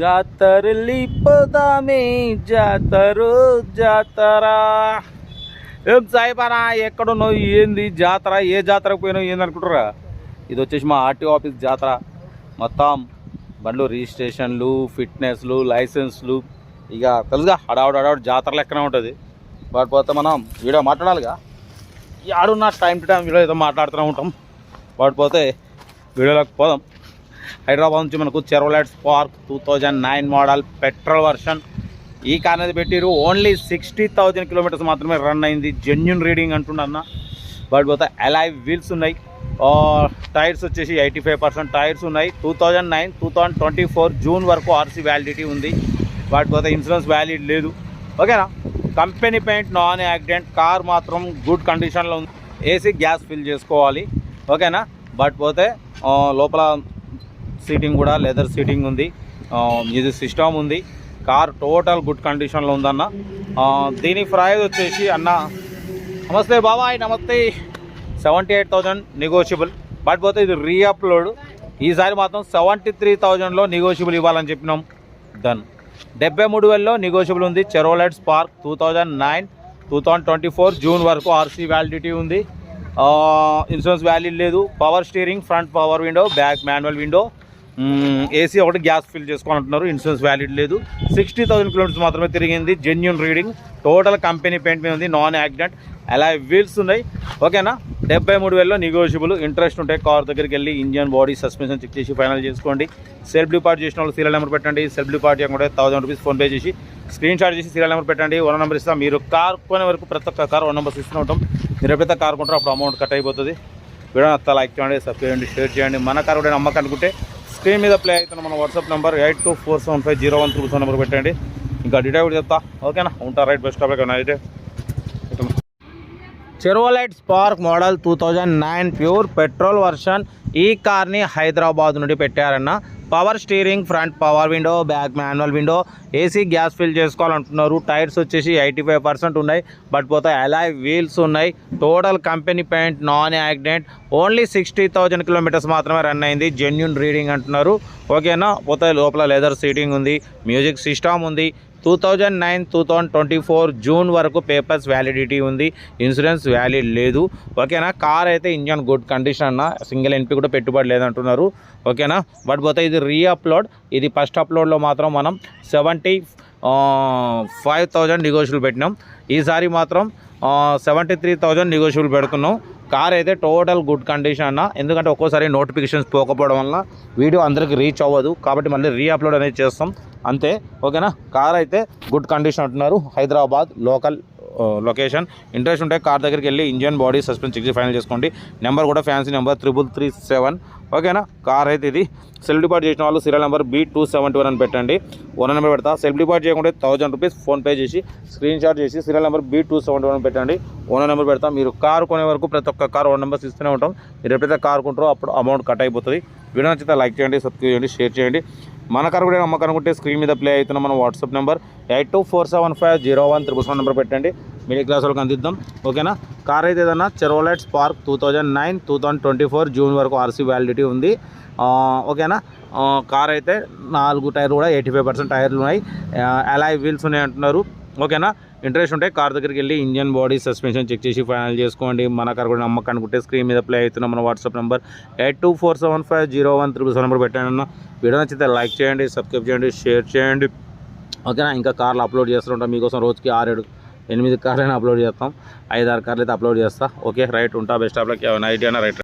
జాతరలి పోదామే జాతరు జాతర. ఏం సాయిబారా ఎక్కడున్నావు ఏంది జాతర? ఏ జాతరకు పోయినావు ఏంది అనుకుంటారా ఇది వచ్చేసి మా ఆర్టీఓ ఆఫీస్ జాతర. మొత్తం బండ్లు రిజిస్ట్రేషన్లు ఫిట్నెస్లు లైసెన్స్లు. ఇక తెలుసుగా హడావుడు హడావుడు జాతర లెక్కనే ఉంటుంది. వాటి పోతే మనం వీడియో మాట్లాడాలిగా. ఆడున్న టైం టు టైం వీడియో ఏదో మాట్లాడుతూనే ఉంటాం. వాటి పోతే వీడియోలోకి పోదాం. హైదరాబాద్ నుంచి మనకు Chevrolet spark two thousand nine model petrol version. ఈ కార్ అనేది పెట్టిరు. ఓన్లీ సిక్స్టీ థౌజండ్ కిలోమీటర్స్ మాత్రమే రన్ అయింది. జెన్యున్ రీడింగ్ అంటున్నా బట్ పోతే అలైవ్ వీల్స్ ఉన్నాయి. టైర్స్ వచ్చేసి ఎయిటీ ఫైవ్ పర్సెంట్ టైర్స్ ఉన్నాయి. Two thousand nine two thousand twenty four June వరకు ఆర్సీ వ్యాలిడిటీ ఉంది. వాటి పోతే ఇన్సూరెన్స్ వ్యాలిడ్ లేదు. ఓకేనా? Company paint non accident car మాత్రం గుడ్ కండిషన్లో ఉంది. ఏసీ గ్యాస్ ఫిల్ చేసుకోవాలి. ఓకేనా? బట్ పోతే లోపల సీటింగ్ కూడా లెదర్ సీటింగ్ ఉంది. ఇది సిస్టమ్ ఉంది. కార్ టోటల్ గుడ్ కండిషన్లో ఉందన్న. దీని ప్రైజ్ వచ్చేసి అన్న నమస్తే బాబాయ్ నమస్తే. Seventy eight thousand negotiable but పోతే ఇది రీఅప్లోడ్ ఈసారి మాత్రం సెవెంటీ త్రీ థౌజండ్లో నెగోషియబుల్ ఇవ్వాలని చెప్పినాం. డన్ డెబ్బై మూడు వేలలో నెగోషియబుల్ ఉంది. Chevrolet spark two thousand nine two thousand twenty four June వరకు ఆర్సీ వ్యాలిడిటీ ఉంది. ఇన్సూరెన్స్ వ్యాలిడ్ లేదు. Power steering front power window back manual window AC ఒకటి గ్యాస్ ఫిల్ చేసుకోవాలంటున్నారు. ఇన్సూరెన్స్ వ్యాలిడ్ లేదు. సిక్స్టీ థౌసండ్ కిలోమీటర్స్ మాత్రమే తిరిగింది. Genuine reading total company paint మీద ఉంది. నాన్ యాక్సిడెంట్ అలా వీల్స్ ఉన్నాయి. ఓకేనా? డెబ్బై మూడు వేలలో నెగోషియబుల్ ఇంట్రెస్ట్ ఉంటే కార్ దగ్గరికి వెళ్ళి ఇంజన్ బాడీ సస్పెన్షన్ చెక్ చేసి ఫైనల్ చేసుకోండి. సెల్ఫ్ డిపార్ట్ చేసిన వాళ్ళు సీరియల్ నెంబర్ పెట్టండి. సెల్ఫ్ డిపార్ట్ చేయకుండా థౌసండ్ రూపీస్ ఫోన్పే చేసి స్క్రీన్ షాట్ చేసి సీరియల్ నెంబర్ పెట్టండి. వన్ నెంబర్ ఇస్తాం. మీరు కార్ కొనే వరకు ప్రతి ఒక్క కార్ వన్ నెంబర్స్ ఇస్తూ ఉంటాం. మీరు ఎప్పుడైతే కార్ కొంటారో అప్పుడు అమౌంట్ కట్ అయిపోతుంది. వీడియో అంతా లైక్ చేయండి సబ్స్క్రైబ్ చేయండి షేర్ చేయండి. మన కార్ కూడా నమ్మకం అనుకుంటే స్క్రీన్ మీద ప్లే అవుతున్న మన WhatsApp number eight two four seven five zero one three seven number పెట్టండి. ఇంకా డీటెయిల్ చెప్తా. ఓకేనా? ఉంటా right best topic night Chevrolet spark model two thousand nine pure petrol version ఈ కార్ని హైదరాబాద్ నుండి పెట్టారన్న. Power steering front power window back manual window AC gas fill చేసుకోవాలంటున్నారు. Tyres వచ్చేసి eighty five percent ఉన్నాయి బట్ పోతే అలాయ్ వీల్స్ ఉన్నాయి. Total company paint non accident. Only sixty thousand kilometres మాత్రమే run అయింది. Genuine reading అంటున్నారు. ఓకేనా? పోతే లోపల లెదర్ సీటింగ్ ఉంది మ్యూజిక్ సిస్టమ్ ఉంది. Two thousand nine two thousand twenty four June వరకు పేపర్స్ వ్యాలిడిటీ ఉంది. ఇన్సూరెన్స్ వ్యాలిడ్ లేదు. ఓకేనా? కార్ అయితే ఇంజన్ గుడ్ కండిషన్ అన్న. సింగిల్ ఎన్పి కూడా పెట్టుబడి లేదంటున్నారు. ఓకేనా? బట్ పోతే ఇది రీ అప్లోడ్ ఇది ఫస్ట్ అప్లోడ్లో మాత్రం మనం సెవెంటీ ఫైవ్ థౌజండ్ నెగోషియబుల్ పెట్టినాం. ఈసారి మాత్రం సెవెంటీ త్రీ థౌజండ్ నెగోషియబుల్ పెడుతున్నాం. కార్ అయితే టోటల్ గుడ్ కండిషన్ అన్న. ఎందుకంటే ఒక్కోసారి నోటిఫికేషన్స్ పోకపోవడం వల్ల వీడియో అందరికి రీచ్ అవ్వదు. కాబట్టి మళ్ళీ రీఅప్లోడ్ అనేది చేస్తాం. అంతే. ఓకేనా? కార్ అయితే గుడ్ కండిషన్ అంటున్నారు. హైదరాబాద్ లోకల్ లొకేషన్ ఇంట్రెస్ట్ ఉంటే కార్ దగ్గరికి వెళ్ళి engine body suspense check final చేసుకోండి. నెంబర్ కూడా fancy number triple three seven ఓకేనా కార్ అయితే ఇది. సెల్ఫ్ డిపార్ట్ చేసిన వాళ్ళు serial number B two seventy one అని పెట్టండి. ఓనర్ నెంబర్ పెడతా. సెల్ఫ్ డిపార్ట్ చేయకుండా థౌసండ్ రూపీస్ ఫోన్పే చేసి స్క్రీన్ షాట్ చేసి serial number B two seventy one పెట్టండి. ఓనర్ నెంబర్ పెడతా. మీరు కార్ కొనే వరకు ప్రతి ఒక్క కార్ ఓనర్ నెంబర్స్ ఇస్తూనే ఉంటాం. మీరు ఎప్పుడైతే కార్ కొంటారో అప్పుడు అమౌంట్ కట్ అయిపోతుంది. వీడియో నచ్చితే లైక్ చేయండి సబ్స్క్రైబ్ చేయండి షేర్ చేయండి. మన కార్ కూడా నమ్మకం స్క్రీన్ మీద ప్లే అవుతున్న మన WhatsApp number eight two four seven five zero one triple seven number పెట్టండి. మిడిల్ క్లాస్ వాళ్ళకి అందిద్దాం. ఓకేనా? కార్ అయితే ఏదన్నా Chevrolet Spark two thousand nine two thousand twenty four June వరకు ఆర్సీ వ్యాలిడిటీ ఉంది. ఓకేనా? కార్ అయితే నాలుగు టైర్లు కూడా ఎయిటీ ఫైవ్ పర్సెంట్ టైర్లు ఉన్నాయి. అలాయ్ వీల్స్ ఉన్నాయి అంటున్నారు. ఓకేనా? ఇంట్రెస్ట్ ఉంటే కార్ దగ్గరికి వెళ్ళి ఇంజన్ బాడీ సస్పెన్షన్ చెక్ చేసి ఫైనల్ చేసుకోండి. మన కార్ కూడా నమ్మకం అనుకుంటే స్క్రీన్ మీద ప్లే అవుతున్న మన WhatsApp number eight two four seven five zero one triple seven number పెట్టండి అన్న. వీడియో నచ్చితే లైక్ చేయండి సబ్స్క్రైబ్ చేయండి షేర్ చేయండి. ఓకేనా? ఇంకా కార్లు అప్లోడ్ చేస్తుంటాం మీకోసం రోజుకి ఆరేడు ఎనిమిది కార్లు అయినా అప్లోడ్ చేస్తాం. ఐదు ఆరు కార్లు అయితే అప్లోడ్ చేస్తా. ఓకే? రైట్ ఉంటా. Best of luck. నైట్ అయినా రైట్